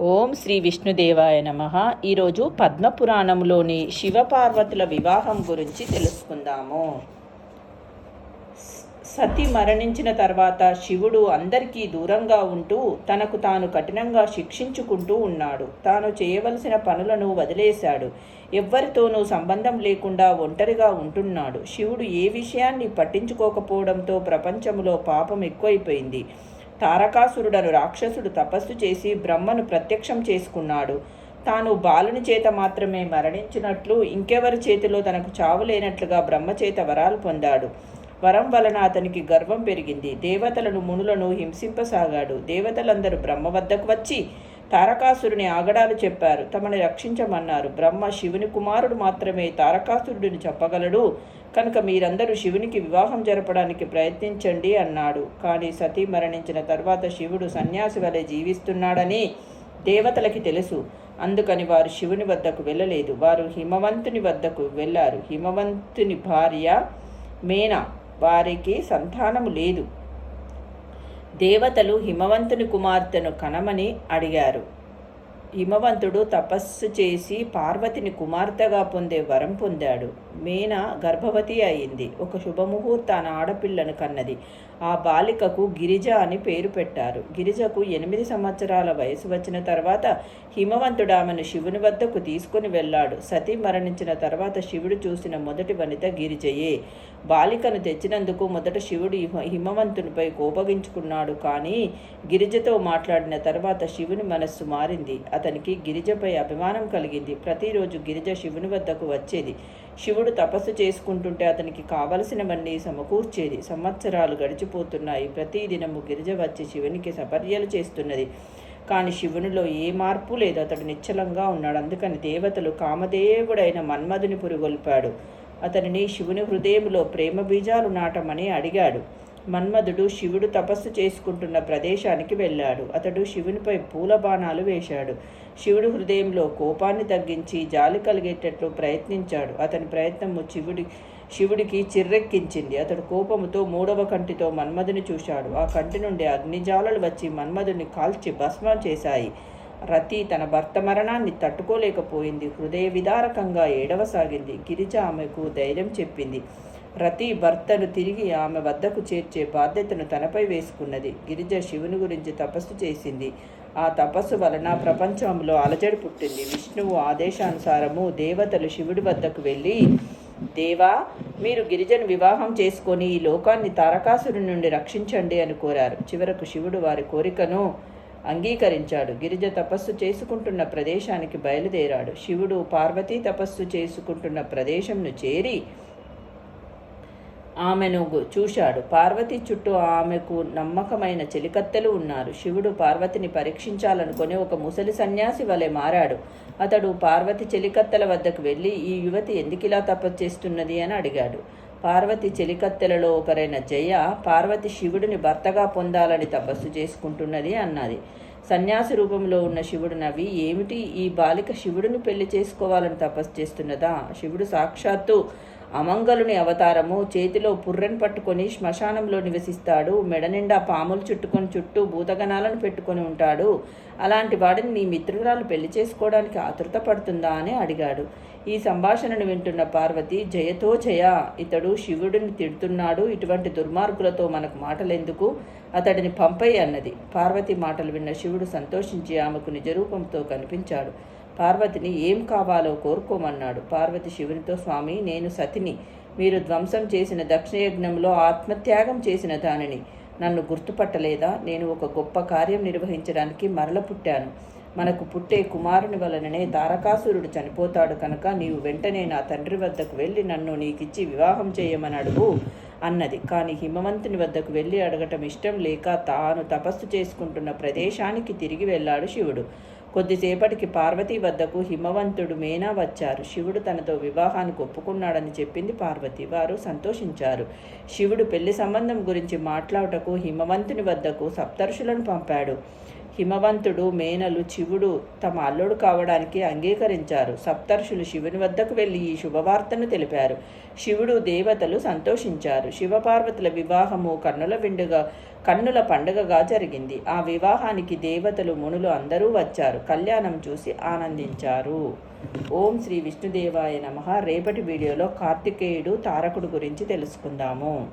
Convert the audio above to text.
ఓం శ్రీ విష్ణుదేవాయ నమ. ఈరోజు పద్మపురాణంలోని శివపార్వతుల వివాహం గురించి తెలుసుకుందాము. సతి మరణించిన తర్వాత శివుడు అందరికీ దూరంగా ఉంటూ తనకు తాను కఠినంగా శిక్షించుకుంటూ ఉన్నాడు. తాను చేయవలసిన పనులను వదిలేశాడు. ఎవ్వరితోనూ సంబంధం లేకుండా ఒంటరిగా ఉంటున్నాడు. శివుడు ఏ విషయాన్ని పట్టించుకోకపోవడంతో ప్రపంచంలో పాపం ఎక్కువైపోయింది. తారకాసురుడను రాక్షసుడు తపస్సు చేసి బ్రహ్మను ప్రత్యక్షం చేసుకున్నాడు. తాను బాలుని చేత మాత్రమే మరణించినట్లు ఇంకెవరి చేతిలో తనకు చావు లేనట్లుగా బ్రహ్మ చేత వరాలు పొందాడు. వరం వలన అతనికి గర్వం పెరిగింది. దేవతలను మునులను హింసింపసాగాడు. దేవతలందరూ బ్రహ్మ వద్దకు వచ్చి తారకాసురుని ఆగడాలు చెప్పారు. తమని రక్షించమన్నారు. బ్రహ్మ శివుని కుమారుడు మాత్రమే తారకాసురుడిని చెప్పగలడు. కనుక మీరందరూ శివునికి వివాహం జరపడానికి ప్రయత్నించండి అన్నాడు. కానీ సతీ మరణించిన తర్వాత శివుడు సన్యాసి వలె జీవిస్తున్నాడని దేవతలకి తెలుసు. అందుకని వారు శివుని వద్దకు వెళ్ళలేదు. వారు హిమవంతుని వద్దకు వెళ్ళారు. హిమవంతుని భార్య మేనా? వారికి సంతానము లేదు. దేవతలు హిమవంతుని కుమార్తెను కనమని అడిగారు. హిమవంతుడు తపస్సు చేసి పార్వతిని కుమార్తెగా పొందే వరం పొందాడు. మీనా గర్భవతి అయింది. ఒక శుభముహూర్తాన ఆడపిల్లను కన్నది. ఆ బాలికకు గిరిజ అని పేరు పెట్టారు. గిరిజకు ఎనిమిది సంవత్సరాల వయసు వచ్చిన తర్వాత హిమవంతుడు ఆమెను శివుని వద్దకు తీసుకుని వెళ్ళాడు. సతీ మరణించిన తర్వాత శివుడు చూసిన మొదటి వనిత గిరిజయే. బాలికను తెచ్చినందుకు మొదట శివుడు హిమవంతునిపై కోపగించుకున్నాడు. కానీ గిరిజతో మాట్లాడిన తర్వాత శివుని మనస్సు మారింది. అతనికి గిరిజపై అభిమానం కలిగింది. ప్రతిరోజు గిరిజ శివుని వద్దకు వచ్చేది. శివుడు తపస్సు చేసుకుంటుంటే అతనికి కావలసినవన్నీ సమకూర్చేది. సంవత్సరాలు గడిచిపోతున్నాయి. ప్రతిదినము గిరిజ వచ్చి శివునికి సపర్యలు చేస్తున్నది. కానీ శివునిలో ఏ మార్పు లేదు. అతడు నిశ్చలంగా ఉన్నాడు. అందుకని దేవతలు కామదేవుడైన మన్మధుని పురుగొల్పాడు. అతనిని శివుని హృదయంలో ప్రేమ బీజాలు నాటమని అడిగాడు. మన్మధుడు శివుడు తపస్సు చేసుకుంటున్న ప్రదేశానికి వెళ్ళాడు. అతడు శివునిపై పూల బాణాలు వేశాడు. శివుడు హృదయంలో కోపాన్ని తగ్గించి జాలి కలిగేటట్లు ప్రయత్నించాడు. అతని ప్రయత్నము శివుడి శివుడికి చిర్రెక్కించింది. అతడు కోపముతో మూడవ కంటితో మన్మధుని చూశాడు. ఆ కంటి నుండి అగ్నిజాలలు వచ్చి మన్మధుని కాల్చి భస్మం చేశాయి. రతి తన భర్త మరణాన్ని తట్టుకోలేకపోయింది. హృదయ విదారకంగా ఏడవసాగింది. గిరిజ ఆమెకు ధైర్యం చెప్పింది. ప్రతి భర్తను తిరిగి ఆమె వద్దకు చేర్చే బాధ్యతను తనపై వేసుకున్నది. గిరిజ శివుని గురించి తపస్సు చేసింది. ఆ తపస్సు వలన ప్రపంచంలో అలజడి పుట్టింది. విష్ణువు ఆదేశానుసారము దేవతలు శివుడి వద్దకు వెళ్ళి దేవా మీరు గిరిజను వివాహం చేసుకొని ఈ లోకాన్ని తారకాసురుడి నుండి రక్షించండి అని కోరారు. చివరకు శివుడు వారి కోరికను అంగీకరించాడు. గిరిజ తపస్సు చేసుకుంటున్న ప్రదేశానికి బయలుదేరాడు. శివుడు పార్వతీ తపస్సు చేసుకుంటున్న ప్రదేశంను చేరి ఆమెను చూశాడు. పార్వతి చుట్టూ ఆమెకు నమ్మకమైన చెలికత్తెలు ఉన్నారు. శివుడు పార్వతిని పరీక్షించాలనుకుని ఒక ముసలి సన్యాసి వలె మారాడు. అతడు పార్వతి చెలికత్తెల వద్దకు వెళ్ళి ఈ యువతి ఎందుకిలా తపస్చేస్తున్నది అని అడిగాడు. పార్వతి చెలికత్తెలలో ఒకరైన జయ పార్వతి శివుడిని భర్తగా పొందాలని తపస్సు చేసుకుంటున్నది అన్నది. సన్యాసి రూపంలో ఉన్న శివుడు నవి ఏమిటి ఈ బాలిక శివుడిని పెళ్ళి చేసుకోవాలని తపస్సు చేస్తున్నదా? శివుడు సాక్షాత్తు అమంగలుని అవతారము చేతిలో పుర్రెను పట్టుకొని శ్మశానంలో నివసిస్తాడు. మెడనిండా పాములు చుట్టుకొని చుట్టూ భూతగణాలను పెట్టుకొని ఉంటాడు. అలాంటి వాడిని నీ మిత్రురాలు పెళ్ళి చేసుకోవడానికి ఆతృత పడుతుందా అని అడిగాడు. ఈ సంభాషణను వింటున్న పార్వతి జయతో జయ ఇతడు శివుడిని తిడుతున్నాడు. ఇటువంటి దుర్మార్గులతో మనకు మాటలెందుకు? అతడిని పంపై అన్నది. పార్వతి మాటలు విన్న శివుడు సంతోషించి ఆమెకు నిజరూపంతో కనిపించాడు. పార్వతిని ఏం కావాలో కోరుకోమన్నాడు. పార్వతి శివునితో స్వామి నేను సతిని. మీరు ధ్వంసం చేసిన దక్షిణయజ్ఞంలో ఆత్మత్యాగం చేసిన దానిని. నన్ను గుర్తుపట్టలేదా? నేను ఒక గొప్ప కార్యం నిర్వహించడానికి మరల పుట్టాను. మనకు పుట్టే కుమారుని వలననే తారకాసురుడు చనిపోతాడు కనుక నీవు వెంటనే నా తండ్రి వద్దకు వెళ్ళి నన్ను నీకిచ్చి వివాహం చేయమని అడుగు అన్నది. కానీ హిమవంతుని వద్దకు వెళ్ళి అడగటం ఇష్టం లేక తాను తపస్సు చేసుకుంటున్న ప్రదేశానికి తిరిగి వెళ్ళాడు శివుడు. కొద్దిసేపటికి పార్వతి వద్దకు హిమవంతుడు మేనా వచ్చారు. శివుడు తనతో వివాహానికి ఒప్పుకున్నాడని చెప్పింది పార్వతి. వారు సంతోషించారు. శివుడు పెళ్ళి సంబంధం గురించి మాట్లాడుటకు హిమవంతుని వద్దకు సప్తర్షులను పంపాడు. హిమవంతుడు మేనలు శివుడు తమ అల్లుడు కావడానికి అంగీకరించారు. సప్తర్షులు శివుని వద్దకు వెళ్ళి ఈ శుభవార్తను తెలిపారు. శివుడు దేవతలు సంతోషించారు. శివపార్వతుల వివాహము కన్నుల విండుగా కన్నుల పండుగగా జరిగింది. ఆ వివాహానికి దేవతలు మునులు అందరూ వచ్చారు. కళ్యాణం చూసి ఆనందించారు. ఓం శ్రీ విష్ణుదేవాయ నమ. రేపటి వీడియోలో కార్తికేయుడు తారకుడు గురించి తెలుసుకుందాము.